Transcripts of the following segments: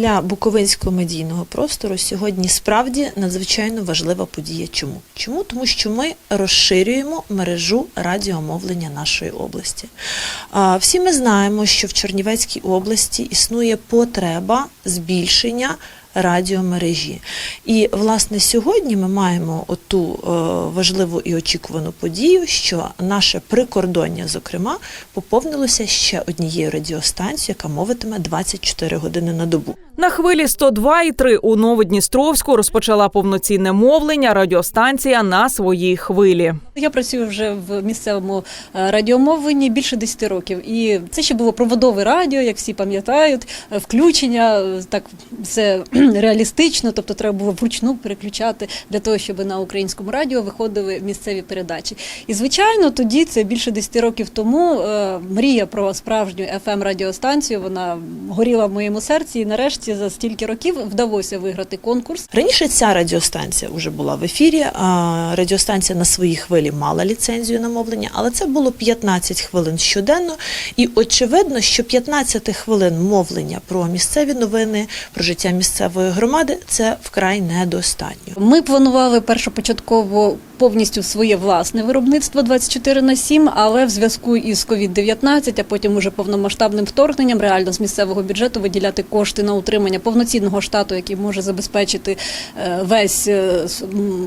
для буковинського медійного простору сьогодні справді надзвичайно важлива подія. Чому? Чому? Тому що ми розширюємо мережу радіомовлення нашої області. Всі ми знаємо, що в Чернівецькій області існує потреба збільшення радіомережі. І власне сьогодні ми маємо оту е, важливу і очікувану подію, що наше прикордоння, зокрема, поповнилося ще однією радіостанцією, яка мовитиме 24 години на добу. На хвилі 102,3 у Новодністровську розпочала повноцінне мовлення радіостанція на своїй хвилі. Я працюю вже в місцевому е, радіомовленні більше 10 років, і це ще було проводове радіо, як всі пам'ятають, е, включення так все реалістично, тобто треба було вручну переключати для того, щоб на українському радіо виходили місцеві передачі. І звичайно, тоді це більше 10 років тому е, мрія про справжню fm радіостанцію вона горіла в моєму серці. І нарешті за стільки років вдалося виграти конкурс. Раніше ця радіостанція вже була в ефірі. Радіостанція на своїй хвилі мала ліцензію на мовлення, але це було 15 хвилин щоденно. І очевидно, що 15 хвилин мовлення про місцеві новини, про життя місцевої громади це вкрай недостатньо. Ми планували першопочатково повністю своє власне виробництво 24 на 7, але в зв'язку із COVID-19, а потім уже повномасштабним вторгненням, реально з місцевого бюджету виділяти кошти на утримання повноцінного штату, який може забезпечити е, весь е,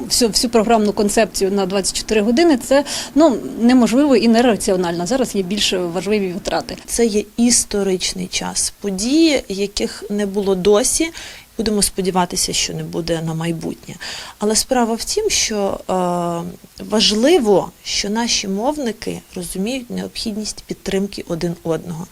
всю, всю програмну концепцію на 24 години. Це ну неможливо і нераціонально. Зараз є більш важливі витрати. Це є історичний час, події, яких не було досі. Будемо сподіватися, що не буде на майбутнє. Але справа в тім, що е, важливо, що наші мовники розуміють необхідність підтримки один одного.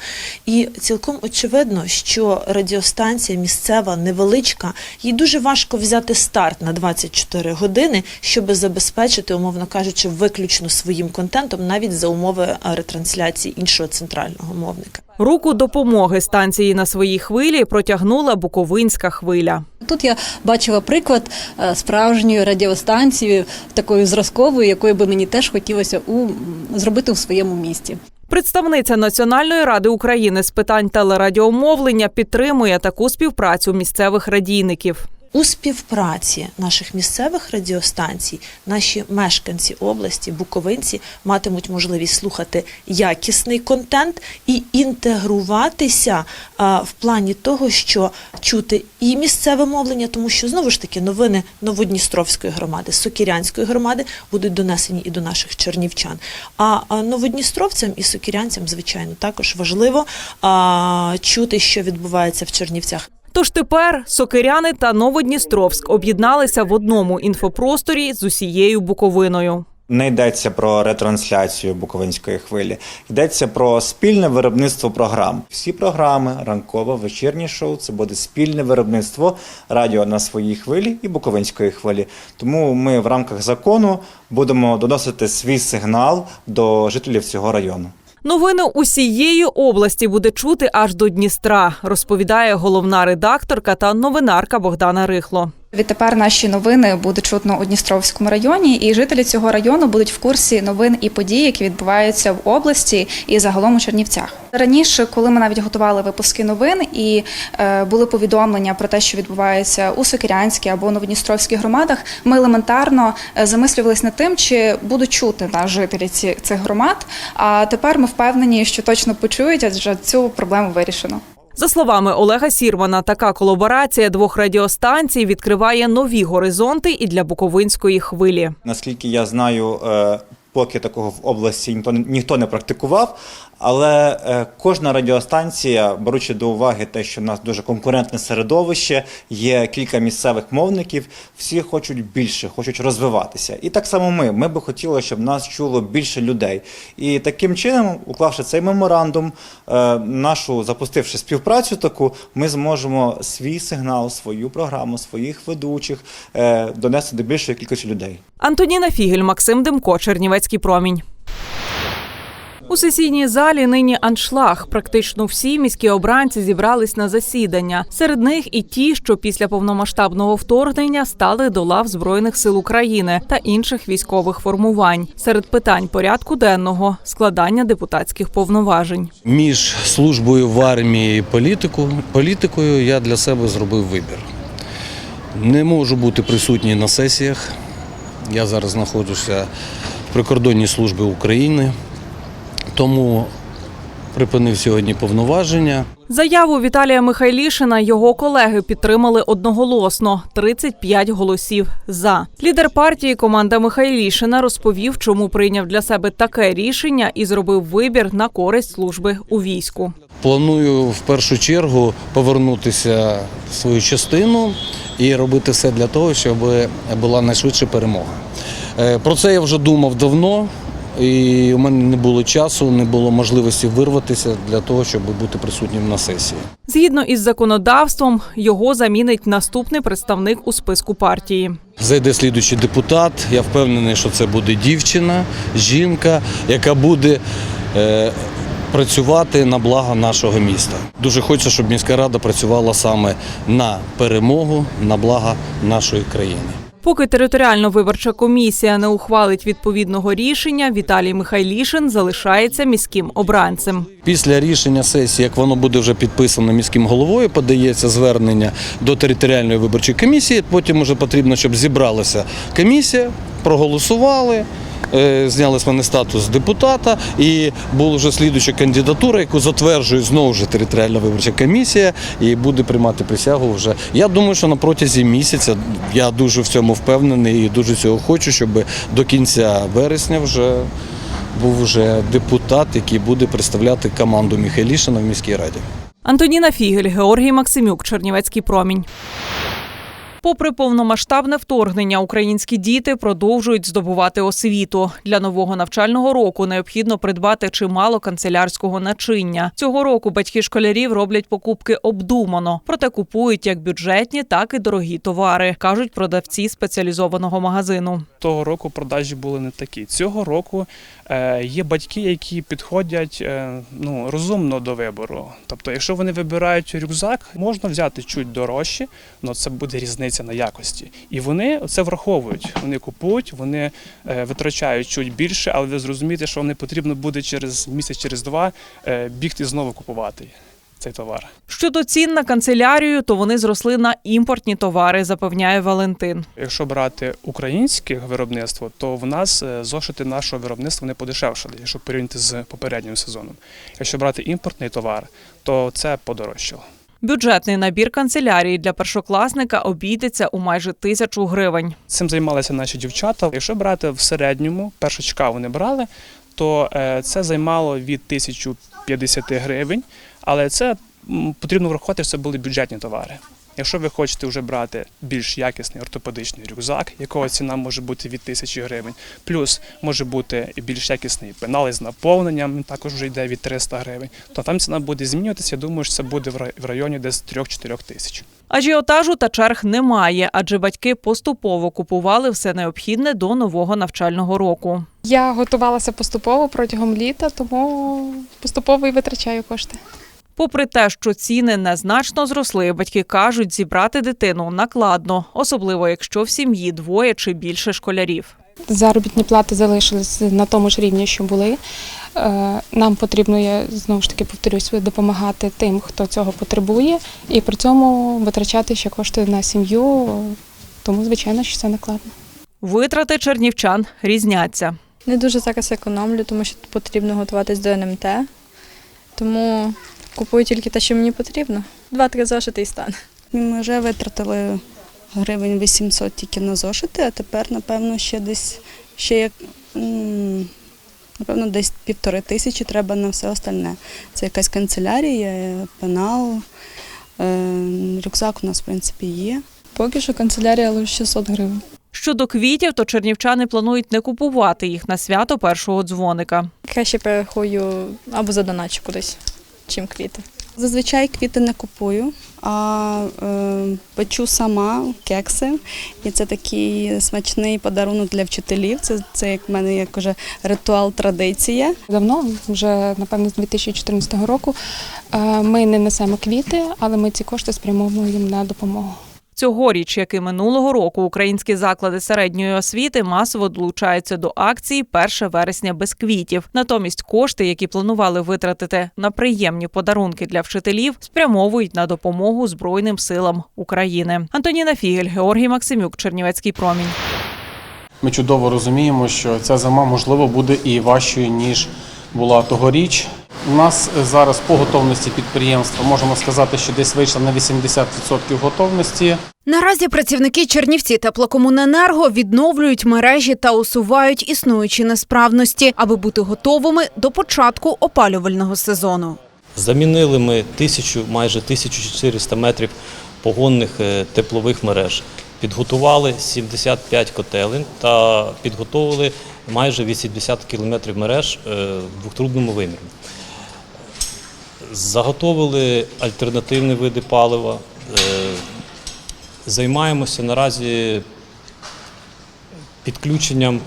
І цілком очевидно, що радіостанція місцева, невеличка, їй дуже важко взяти старт на 24 години, щоб забезпечити, умовно кажучи, виключно своїм контентом, навіть за умови е, ретрансляції іншого центрального мовника. Руку допомоги станції на своїй хвилі протягнула Буковинська хвиля. Тут я бачила приклад е, справжньої радіостанції, такої зразкової, якою би мені теж хотілося у зробити у своєму місті. Представниця Національної ради України з питань телерадіомовлення підтримує таку співпрацю місцевих радійників. У співпраці наших місцевих радіостанцій наші мешканці області, буковинці, матимуть можливість слухати якісний контент і інтегруватися а, в плані того, що чути і місцеве мовлення, тому що знову ж таки новини Новодністровської громади, Сокірянської громади будуть донесені і до наших чернівчан. А а, новодністровцям і сокірянцям, звичайно, також важливо а, чути, що відбувається в Чернівцях. Тож тепер Сокиряни та Новодністровськ об'єдналися в одному інфопросторі з усією Буковиною. Не йдеться про ретрансляцію буковинської хвилі, йдеться про спільне виробництво програм. Всі програми, ранкове, вечірнє шоу це буде спільне виробництво радіо на своїй хвилі і буковинської хвилі. Тому ми в рамках закону будемо доносити свій сигнал до жителів цього району. Новини усієї області буде чути аж до Дністра, розповідає головна редакторка та новинарка Богдана Рихло. Відтепер наші новини буде чутно у Дністровському районі, і жителі цього району будуть в курсі новин і подій, які відбуваються в області і загалом у Чернівцях. Раніше, коли ми навіть готували випуски новин і е, були повідомлення про те, що відбувається у Сокирянській або Новодністровській громадах, ми елементарно е, замислювалися над тим, чи будуть чути нас жителі цих громад. А тепер ми впевнені, що точно почують, адже цю проблему вирішено. За словами Олега Сірмана, така колаборація двох радіостанцій відкриває нові горизонти і для буковинської хвилі. Наскільки я знаю, е, поки такого в області ніхто, ніхто не практикував. Але е, кожна радіостанція, беручи до уваги те, що в нас дуже конкурентне середовище, є кілька місцевих мовників, всі хочуть більше, хочуть розвиватися. І так само ми. Ми би хотіли, щоб нас чуло більше людей. І таким чином, уклавши цей меморандум, е, нашу запустивши співпрацю таку, ми зможемо свій сигнал, свою програму, своїх ведучих е, донести до більшої кількості людей. Антоніна Фігель, Максим Демко, Чернівецький промінь. У сесійній залі нині аншлаг. Практично всі міські обранці зібрались на засідання. Серед них і ті, що після повномасштабного вторгнення стали до лав збройних сил України та інших військових формувань. Серед питань порядку денного складання депутатських повноважень. Між службою в армії і політику, політикою я для себе зробив вибір. Не можу бути присутній на сесіях. Я зараз знаходжуся в прикордонній службі України, тому припинив сьогодні повноваження. Заяву Віталія Михайлішина його колеги підтримали одноголосно 35 голосів за. Лідер партії команда Михайлішина розповів, чому прийняв для себе таке рішення і зробив вибір на користь служби у війську. Планую в першу чергу повернутися в свою частину і робити все для того, щоб була найшвидша перемога. Е, Про це я вже думав давно, і у мене не було часу, не було можливості вирватися для того, щоб бути присутнім на сесії. Згідно із законодавством, його замінить наступний представник у списку партії. Зайде слідуючий депутат. Я впевнений, що це буде дівчина, жінка, яка буде е, працювати на благо нашого міста. Дуже хочеться, щоб міська рада працювала саме на перемогу, на благо нашої країни. Поки територіальна виборча комісія не ухвалить відповідного рішення, Віталій Михайлішин залишається міським обранцем. Після рішення сесії, як воно буде вже підписано міським головою, подається звернення до територіальної виборчої комісії. Потім вже потрібно, щоб зібралася комісія, проголосували. Е, Зняли з мене статус депутата, і була вже слідуюча кандидатура, яку затверджує знову ж територіальна виборча комісія, і буде приймати присягу вже. Я думаю, що на протязі місяця я дуже в цьому впевнений і дуже цього хочу, щоб до кінця вересня вже був вже депутат, який буде представляти команду Міхайлішина в міській раді. Антоніна Фігель, Георгій Максимюк, Чернівецький промінь. Попри повномасштабне вторгнення, українські діти продовжують здобувати освіту. Для нового навчального року необхідно придбати чимало канцелярського начиння. Цього року батьки школярів роблять покупки обдумано, проте купують як бюджетні, так і дорогі товари, кажуть продавці спеціалізованого магазину. того року продажі були не такі. Цього року є батьки, які підходять е, ну, розумно до вибору. Тобто, якщо вони вибирають рюкзак, можна взяти чуть дорожче, але це буде різниця на якості. І вони це враховують. Вони купують, вони е, витрачають чуть більше, але ви зрозумієте, що вони потрібно буде через місяць, через два е, бігти знову купувати цей товар. Щодо цін на канцелярію, то вони зросли на імпортні товари, запевняє Валентин. Якщо брати українське виробництво, то в нас е, зошити нашого виробництва не подешевшали, якщо порівняти з попереднім сезоном. Якщо брати імпортний товар, то це подорожчало. Бюджетний набір канцелярії для першокласника обійдеться у майже тисячу гривень. Цим займалися наші дівчата. Якщо брати в середньому, першачка вони брали, то е, це займало від 1050 гривень, але це потрібно врахувати, що це були бюджетні товари. Якщо ви хочете вже брати більш якісний ортопедичний рюкзак, якого ціна може бути від 1000 гривень, плюс може бути і більш якісний пенал з наповненням, він також вже йде від 300 гривень, то там ціна буде змінюватися. Я думаю, що це буде в рай- в районі десь 3-4 тисяч. Ажіотажу та черг немає, адже батьки поступово купували все необхідне до нового навчального року. Я готувалася поступово протягом літа, тому поступово і витрачаю кошти. Попри те, що ціни незначно зросли, батьки кажуть, зібрати дитину накладно, особливо якщо в сім'ї двоє чи більше школярів. Заробітні плати залишились на тому ж рівні, що були. Е, Нам потрібно, я знову ж таки повторюсь, допомагати тим, хто цього потребує, і при цьому витрачати ще кошти на сім'ю. Тому, звичайно, що це накладно. Витрати чернівчан різняться. Не дуже зараз економлю, тому що потрібно готуватись до НМТ. Тому купую тільки те, що мені потрібно. Два-три зошити і стане. Ми вже витратили гривень 800 тільки на зошити, а тепер, напевно, ще десь ще як. Напевно, десь півтори тисячі треба на все остальне. Це якась канцелярія, пенал, е, рюкзак у нас, в принципі, є. Поки що канцелярія лише 600 гривень. Щодо квітів, то чернівчани планують не купувати їх на свято першого дзвоника. Краще перерахую або задоначу кудись, чим квіти. Зазвичай квіти не купую, а е, печу сама кекси. І це такий смачний подарунок для вчителів. Це, це як в мене як уже ритуал традиція. Давно, вже напевно з 2014 року, е, ми не несемо квіти, але ми ці кошти спрямовуємо на допомогу. Цьогоріч, як і минулого року, українські заклади середньої освіти масово долучаються до акції 1 вересня без квітів. Натомість кошти, які планували витратити на приємні подарунки для вчителів, спрямовують на допомогу Збройним силам України. Антоніна Фігель, Георгій Максимюк, Чернівецький промінь. Ми чудово розуміємо, що ця зима можливо буде і важчою ніж була тогоріч. У нас зараз по готовності підприємства можемо сказати, що десь вийшло на 80% готовності. Наразі працівники Чернівці теплокомуненерго відновлюють мережі та усувають існуючі несправності, аби бути готовими до початку опалювального сезону. Замінили ми тисячу, майже 1400 метрів погонних е, теплових мереж. Підготували 75 котелень та підготовили майже 80 кілометрів мереж е, в двохтрубному вимірі. Заготовили альтернативні види палива. е, Займаємося наразі підключенням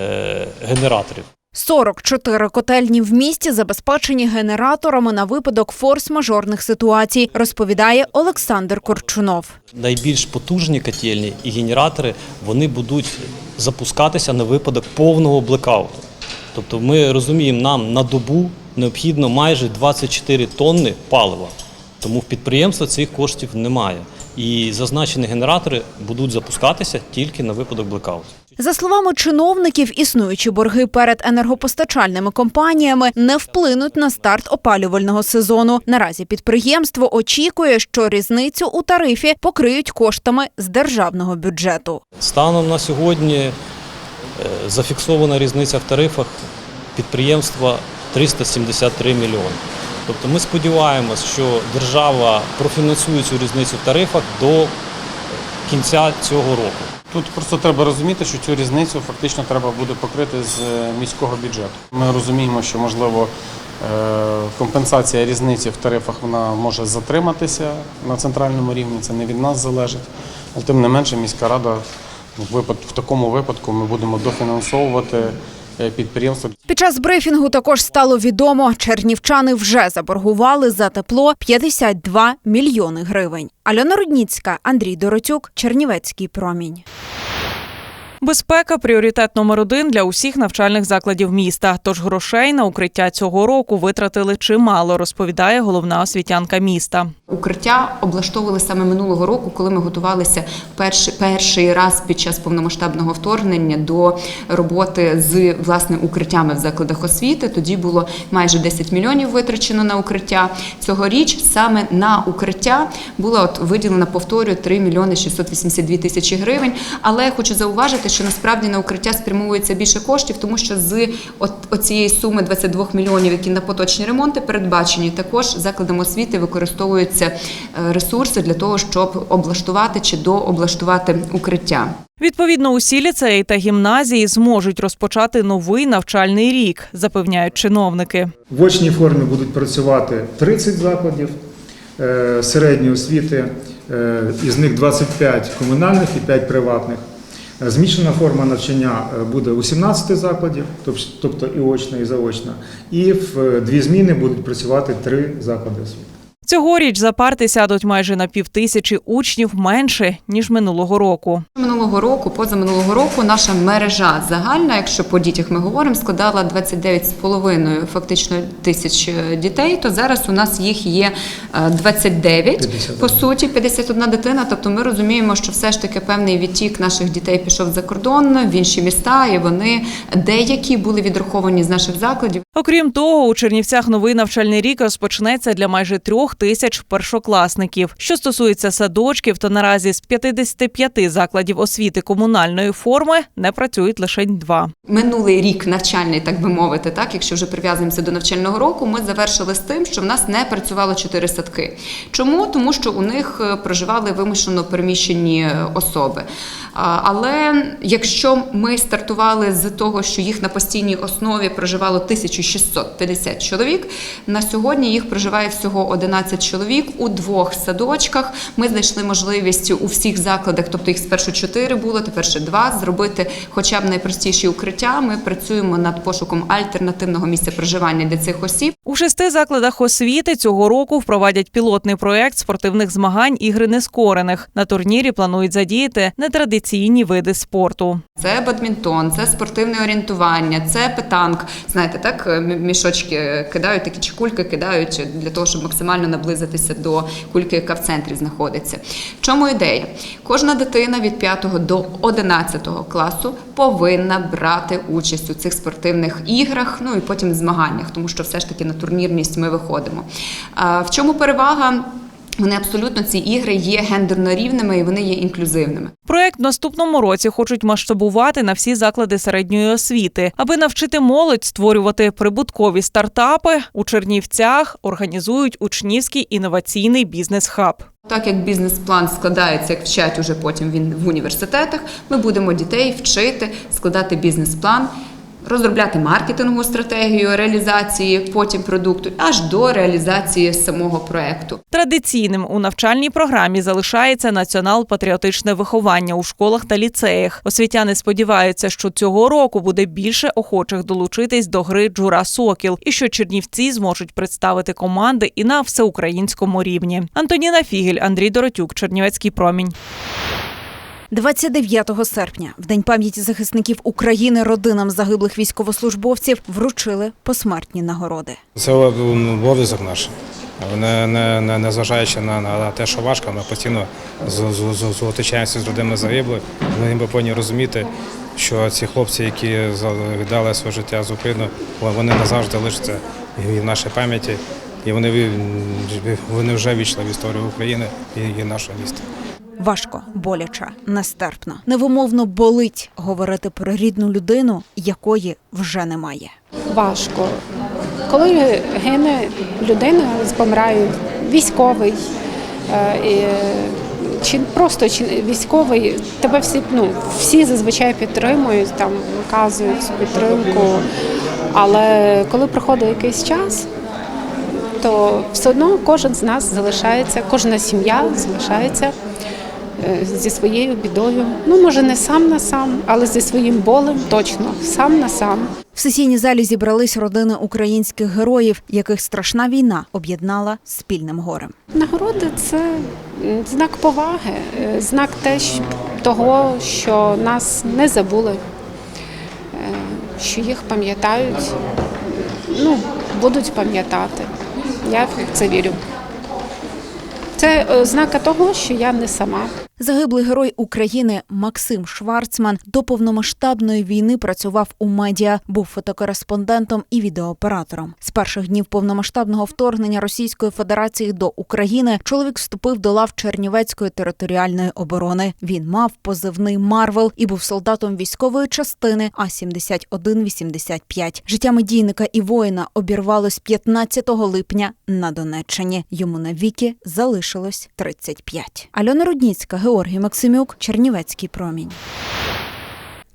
е, генераторів. 44 котельні в місті забезпечені генераторами на випадок форс-мажорних ситуацій, розповідає Олександр Корчунов. Найбільш потужні котельні і генератори вони будуть запускатися на випадок повного блекауту. Тобто ми розуміємо, нам на добу необхідно майже 24 тонни палива. Тому в підприємства цих коштів немає. І зазначені генератори будуть запускатися тільки на випадок блекауту. За словами чиновників, існуючі борги перед енергопостачальними компаніями не вплинуть на старт опалювального сезону. Наразі підприємство очікує, що різницю у тарифі покриють коштами з державного бюджету. Станом на сьогодні е, зафіксована різниця в тарифах підприємства 373 мільйони. Тобто ми сподіваємось, що держава профінансує цю різницю в тарифах до кінця цього року. Тут просто треба розуміти, що цю різницю фактично треба буде покрити з е, міського бюджету. Ми розуміємо, що можливо е, компенсація різниці в тарифах вона може затриматися на центральному рівні. Це не від нас залежить. Але тим не менше, міська рада випад- в такому випадку ми будемо дофінансовувати е, підприємство. Під час брифінгу також стало відомо, чернівчани вже заборгували за тепло 52 мільйони гривень. Альона Рудніцька, Андрій Доротюк, Чернівецький промінь. Безпека пріоритет номер один для усіх навчальних закладів міста. Тож грошей на укриття цього року витратили чимало, розповідає головна освітянка міста. Укриття облаштовували саме минулого року, коли ми готувалися перший, перший раз під час повномасштабного вторгнення до роботи з власне укриттями в закладах освіти. Тоді було майже 10 мільйонів витрачено на укриття. Цьогоріч саме на укриття було от виділено, повторюю, 3 мільйони 682 тисячі гривень. Але хочу зауважити, що насправді на укриття спрямовується більше коштів, тому що з оцієї суми 22 мільйонів, які на поточні ремонти передбачені, також закладам освіти використовуються е, ресурси для того, щоб облаштувати чи дооблаштувати укриття. Відповідно, усі ліцеї та гімназії зможуть розпочати новий навчальний рік, запевняють чиновники. В очній формі будуть працювати 30 закладів е, середньої освіти, е, із них 25 комунальних і 5 приватних. Змішана форма навчання е, буде у 17 закладів, тобто і очна, і заочна. І в е, дві зміни будуть працювати три заклади освіти. Цьогоріч за парти сядуть майже на півтисячі учнів менше ніж минулого року. Минулого року, позаминулого року, наша мережа загальна, якщо по дітях ми говоримо, складала 29,5 фактично тисяч е, дітей. То зараз у нас їх є е, 29, 50. по суті, 51 дитина. Тобто ми розуміємо, що все ж таки певний відтік наших дітей пішов за кордон в інші міста, і вони деякі були відраховані з наших закладів. Окрім того, у Чернівцях новий навчальний рік розпочнеться для майже трьох тисяч першокласників. Що стосується садочків, то наразі з 55 закладів освіти комунальної форми не працюють лише два. Минулий рік навчальний, так би мовити, так якщо вже прив'язуємося до навчального року, ми завершили з тим, що в нас не працювало чотири садки. Чому? Тому що у них е, проживали вимушено переміщені е, особи. Але якщо ми стартували з того, що їх на постійній основі проживало 1600 650 чоловік. На сьогодні їх проживає всього 11 чоловік у двох садочках. Ми знайшли можливість у всіх закладах, тобто їх спершу 4 було, тепер ще 2, зробити хоча б найпростіші укриття. Ми працюємо над пошуком альтернативного місця проживання для цих осіб. У шести закладах освіти цього року впровадять пілотний проект спортивних змагань ігри нескорених. На турнірі планують задіяти нетрадиційні види спорту. Це бадмінтон, це спортивне орієнтування, це питанк. Знаєте, так мішочки кидають, такі чи кульки кидають для того, щоб максимально наблизитися до кульки, яка в центрі знаходиться. В чому ідея? Кожна дитина від 5 до 11 класу повинна брати участь у цих спортивних іграх, ну і потім змаганнях, тому що все ж таки на турнірність ми виходимо. В чому перевага? Вони абсолютно ці ігри є гендерно рівними і вони є інклюзивними. Проект в наступному році хочуть масштабувати на всі заклади середньої освіти, аби навчити молодь створювати прибуткові стартапи у Чернівцях. Організують учнівський інноваційний бізнес-хаб. Так як бізнес-план складається, як вчать уже потім він в університетах, ми будемо дітей вчити складати бізнес-план, розробляти маркетингову стратегію реалізації потім продукту, аж до реалізації самого проекту. Традиційним у навчальній програмі залишається націонал-патріотичне виховання у школах та ліцеях. Освітяни сподіваються, що цього року буде більше охочих долучитись до гри Джура Сокіл і що чернівці зможуть представити команди і на всеукраїнському рівні. Антоніна Фігель, Андрій Доротюк, Чернівецький промінь. 29 серпня, в день пам'яті захисників України, родинам загиблих військовослужбовців вручили посмертні нагороди. Це обов'язок наш. Не, не, не, не зважаючи на, на те, що важко, ми постійно з- з- з- зустрічаємося з родинами загиблих. Ми повинні розуміти, що ці хлопці, які віддали своє життя за Україну, вони назавжди лишаться в нашій пам'яті, і вони, вони вже війшли в історію України і нашого міста. Важко, боляче, нестерпно, невимовно болить говорити про рідну людину, якої вже немає. Важко. Коли гине людина, помирає військовий е, і, чи просто чи військовий, тебе всі, ну, всі зазвичай підтримують, там вказують підтримку. Але коли проходить якийсь час, то все одно кожен з нас залишається, кожна сім'я залишається зі своєю бідою. Ну, може, не сам на сам, але зі своїм болем точно сам на сам. В сесійній залі зібрались родини українських героїв, яких страшна війна об'єднала спільним горем. Нагороди це знак поваги, е, знак те, що- того, що нас не забули, е, що їх пам'ятають, ну, будуть пам'ятати. Я в це вірю. Це ознака того, що я не сама. Загиблий герой України Максим Шварцман до повномасштабної війни працював у медіа, був фотокореспондентом і відеооператором. З перших днів повномасштабного вторгнення Російської Федерації до України чоловік вступив до лав Чернівецької територіальної оборони. Він мав позивний Марвел і був солдатом військової частини А 7185 Життя медійника і воїна обірвалось 15 липня на Донеччині. Йому навіки залишилось 35. Альона Рудніцька, Георгій Максимюк, Чернівецький промінь.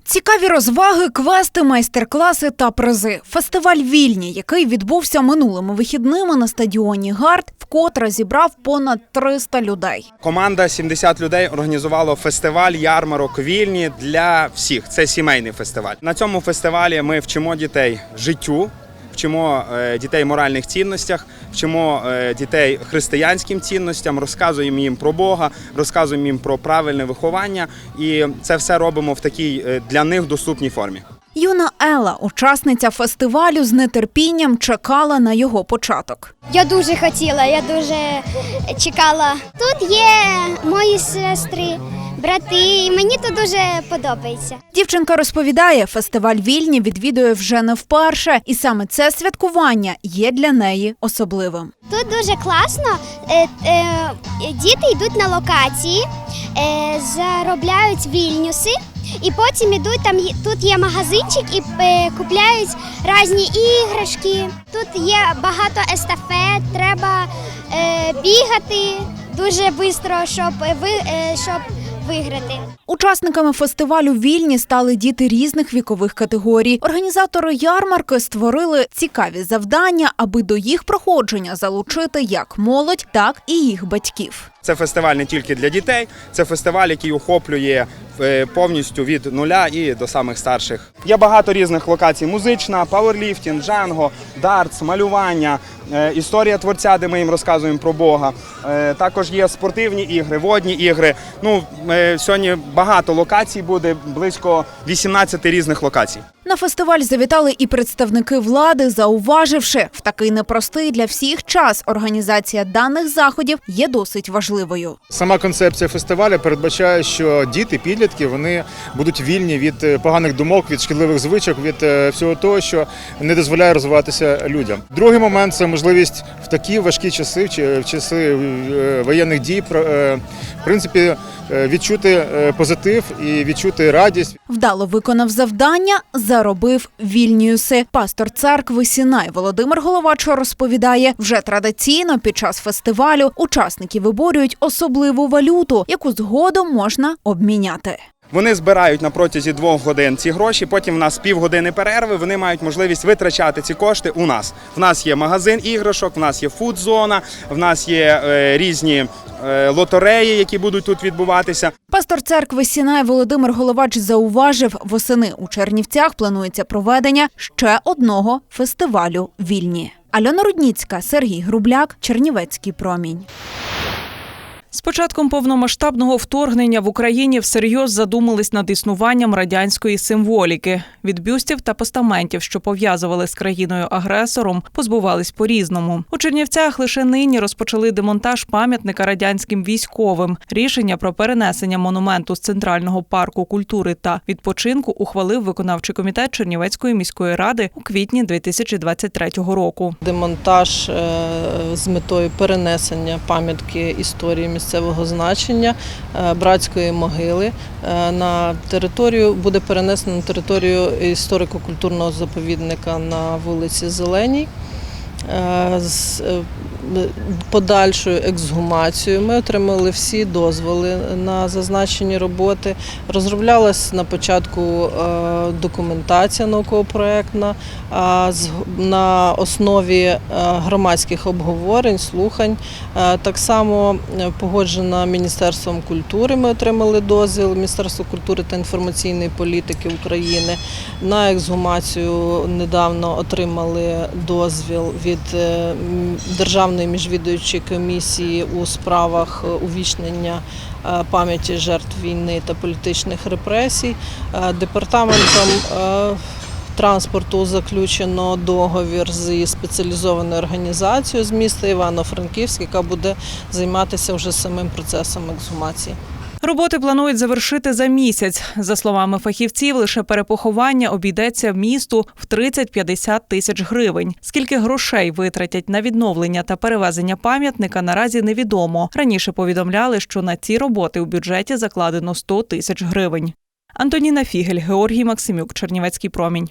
Цікаві розваги, квести, майстер-класи та призи. Фестиваль Вільні, який відбувся минулими вихідними на стадіоні Гард, вкотре зібрав понад 300 людей. Команда 70 людей організувала фестиваль ярмарок вільні для всіх. Це сімейний фестиваль. На цьому фестивалі ми вчимо дітей життю, вчимо е, дітей моральних цінностях, вчимо е, дітей християнським цінностям, розказуємо їм про Бога, розказуємо їм про правильне виховання, і це все робимо в такій е, для них доступній формі. Юна Ела, учасниця фестивалю, з нетерпінням чекала на його початок. Я дуже хотіла, я дуже чекала. Тут є мої сестри, брати, і мені тут дуже подобається. Дівчинка розповідає, фестиваль Вільні відвідує вже не вперше, і саме це святкування є для неї особливим. Тут дуже класно. Е, е, діти йдуть на локації, е, заробляють вільнюси. І потім ідуть там. Тут є магазинчик і е, купляють різні іграшки. Тут є багато естафет, треба е, бігати дуже швидко, щоб ви е, щоб виграти. Учасниками фестивалю вільні стали діти різних вікових категорій. Організатори ярмарки створили цікаві завдання, аби до їх проходження залучити як молодь, так і їх батьків. Це фестиваль не тільки для дітей, це фестиваль, який охоплює е, повністю від нуля і до самих старших. Є багато різних локацій: музична, пауерліфтінг, джанго, дартс, малювання, е, історія творця, де ми їм розказуємо про Бога. Е, Також є спортивні ігри, водні ігри. Ну сьогодні багато локацій буде, близько 18 різних локацій. На фестиваль завітали і представники влади, зауваживши, в такий непростий для всіх час організація даних заходів є досить важливою. Сама концепція фестивалю передбачає, що діти, підлітки, вони будуть вільні від е, поганих думок, від шкідливих звичок, від е, всього того, що не дозволяє розвиватися людям. Другий момент це можливість такі важкі часи, в часи е, воєнних дій, е, в принципі, е, відчути е, позитив і відчути радість. Вдало виконав завдання, заробив вільнюси. Пастор церкви Сінай Володимир Головачо розповідає, вже традиційно під час фестивалю учасники виборюють особливу валюту, яку згодом можна обміняти. Вони збирають на протязі двох годин ці гроші. Потім в нас півгодини перерви. Вони мають можливість витрачати ці кошти у нас. В нас є магазин іграшок, в нас є фудзона, в нас є е, різні е, лотереї, які будуть тут відбуватися. Пастор церкви Сінай Володимир Головач зауважив, восени у Чернівцях планується проведення ще одного фестивалю вільні. Альона Рудніцька, Сергій Грубляк, Чернівецький промінь. З початком повномасштабного вторгнення в Україні всерйоз задумались над існуванням радянської символіки. Від бюстів та постаментів, що пов'язували з країною-агресором, позбувались по-різному. У Чернівцях лише нині розпочали демонтаж пам'ятника радянським військовим. Рішення про перенесення монументу з центрального парку культури та відпочинку ухвалив виконавчий комітет Чернівецької міської ради у квітні 2023 року. Демонтаж е, з метою перенесення пам'ятки історії місцевого значення е, братської могили е, на територію буде перенесено на територію історико-культурного заповідника на вулиці Зеленій. Подальшою ексгумацією ми отримали всі дозволи на зазначені роботи. Розроблялась на початку е, документація науково-проектна на основі е, громадських обговорень, слухань. Е, Так само погоджена Міністерством культури. Ми отримали дозвіл Міністерства культури та інформаційної політики України. На ексгумацію недавно отримали дозвіл від м, Державної міжвідуючої комісії у справах е, увічнення е, пам'яті жертв війни та політичних репресій. Е, Департаментом транспорту заключено договір зі спеціалізованою організацією з міста Івано-Франківськ, яка буде займатися вже самим процесом ексгумації. Роботи планують завершити за місяць. За словами фахівців, лише перепоховання обійдеться місту в 30-50 тисяч гривень. Скільки грошей витратять на відновлення та перевезення пам'ятника, наразі невідомо. Раніше повідомляли, що на ці роботи у бюджеті закладено 100 тисяч гривень. Антоніна Фігель, Георгій Максимюк, Чернівецький промінь.